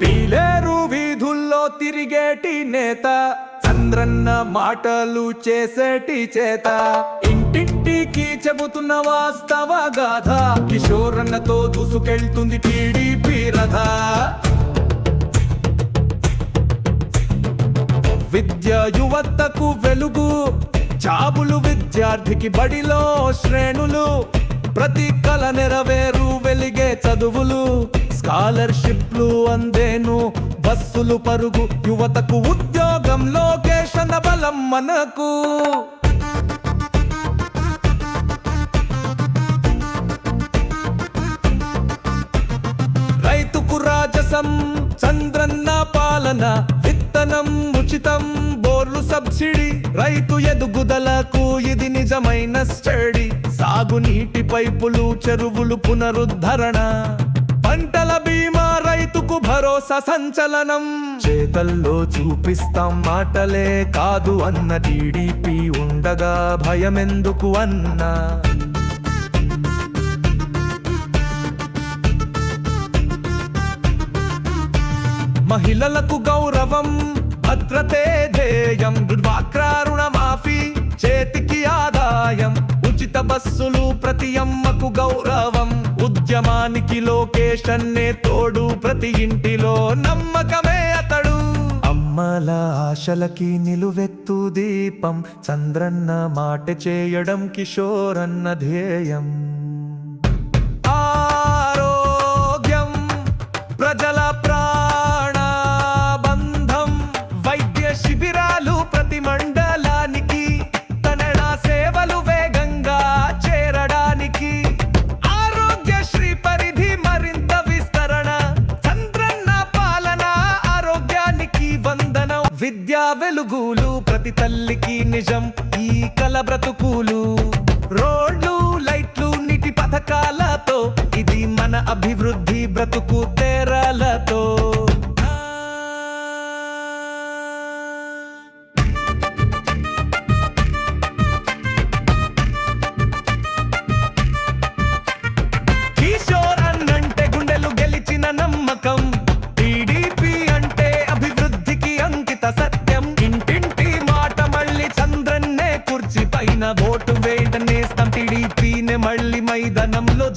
పీలేరు వీధుల్లో తిరిగేటి నేత చంద్రన్న మాటలు చేసేటి చేత. ఇంటింటికి చెబుతున్న వాస్తవ గాథ కిషోరన్నతో దూసుకెళ్తుంది టీడీపీ రథ. విద్య యువతకు వెలుగు చాబులు విద్యార్థికి బడిలో శ్రేణులు ప్రతి కల నెరవేరు వెలిగే చదువులు. స్కాలర్షిప్లు అందేను బస్సులు పరుగు యువతకు ఉద్యోగం లోకేషన్ బలం మనకు. రైతుకు రాజసం చంద్రన్న పాలన విత్తనం ఉచితం బోర్లు సబ్సిడీ రైతు ఎదుగుదలకు ఇది నిజమైన స్టడీ. సాగునీటి పైపులు చెరువులు పునరుద్ధరణ. పంటల బీమా రైతుకు భరోసా సంచలనం. చేతల్లో చూపిస్తాం మాటలే కాదు అన్న టీడీపీ ఉండగా భయమెందుకు అన్నా? మహిళలకు గౌరవం భద్రతే ధ్యేయం దుర్వాక్రా రుణమాఫీ చేతికి ఆదాయం ఉచిత బస్సులు ప్రతి అమ్మకు గౌరవం. ఉద్యమానికి లోకేషన్నే తోడు ప్రతి ఇంటిలో నమ్మకమే అతడు. అమ్మల ఆశలకి నిలువెత్తు దీపం చంద్రన్న మాట చేయడం కిషోరన్న ధ్యేయం. విద్యా వెలుగులు ప్రతి తల్లికి నిజం ఈ కల బ్రతుకులు. రోడ్లు లైట్లు నీటి పథకాలతో ఇది మన అభివృద్ధి బ్రతుకు తెరలతో. ఓటు వేయటనేస్తాం టీడీపీనే మళ్ళీ మైదానంలో